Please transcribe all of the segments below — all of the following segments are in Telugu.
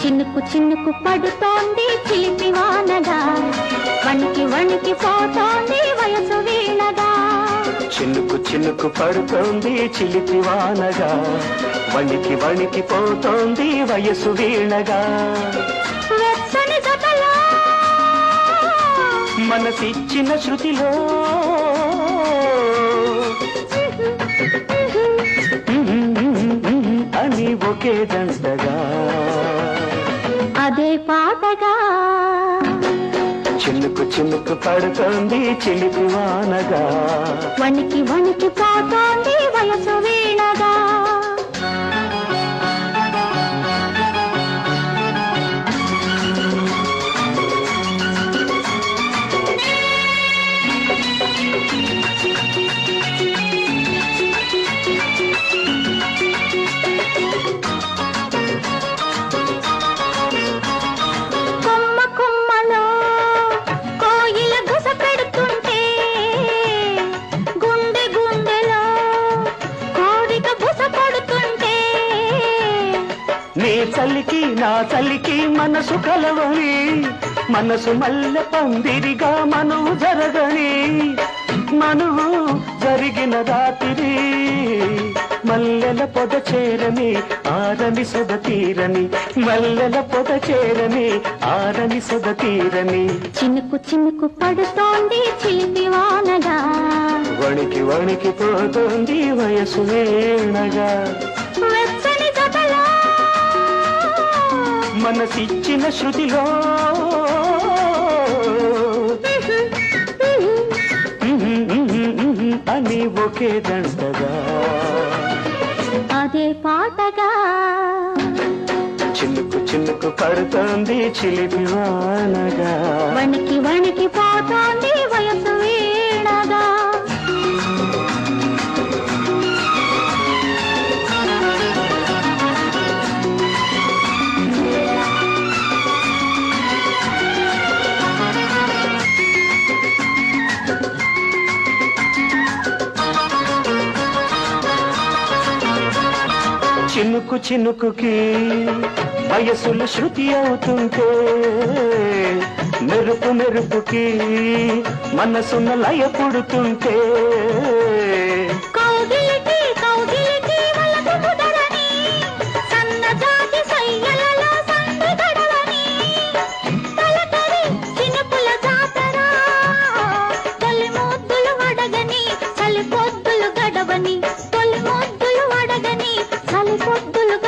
చినుకు చినుకు పడుతోంది చిలిపి వానగా. వణికి వణికి పోతోంది వయసు చినుకు చినుకు పడుతోంది చిలిపి వానగా. వణికి వణికి పోతోంది వయసు వీణగా. మనసిచ్చిన శృతిలో. అని ఒకే దండగా. అదే పాటగా. చినుకు చినుకు పడుతోంది చిలిపి వానగా. వణికి వణికి పోతోంది వయసు వీణగా. చలికి నా చలికి మనసు కలవని మనసు మల్లె పందిరిగా మనువు జరగని మనువు జరిగిన రాత్రి మల్లెల పొద చేరని ఆరని సొద తీరని మల్లెల పొద చేరని ఆరని సొద తీరని. చినుకు చినుకు పడుతోంది చిలిపి వానగా. వణికి వణికి పోతుంది వయసు వేణగా. వెచ్చని జతలో మనసిచ్చిన శృతిలో. అని ఒకే దండగా. అదే పాటగా. చినుకు చినుకు పడుతోంది చిలిపి వానగా. వణికి వణికి పోతోంది వయసు చినుకు చినుకుకి వయసులు శృతి అవుతుంటే మెరుపు మెరుపుకి మనసున్న లయ పుడుతుంటే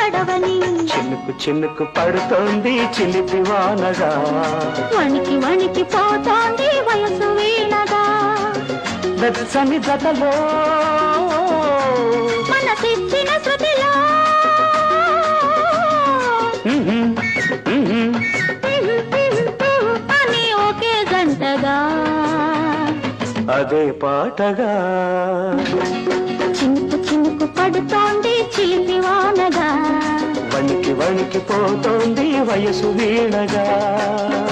పొద్దులు గడవని చినుకు చినుకు పడుతోంది చిలిపి వానగా. వణికి వణికి పోతోంది వయసు వీణగా. వెచ్చని జతలో మనసిచ్చిన శృతిలో. అని ఒకే గంటగా. అదే పాటగా. చినుకు చినుకు పడుతోంది చిలిపి వానగా వణికి వణికి వయసు వీణగా.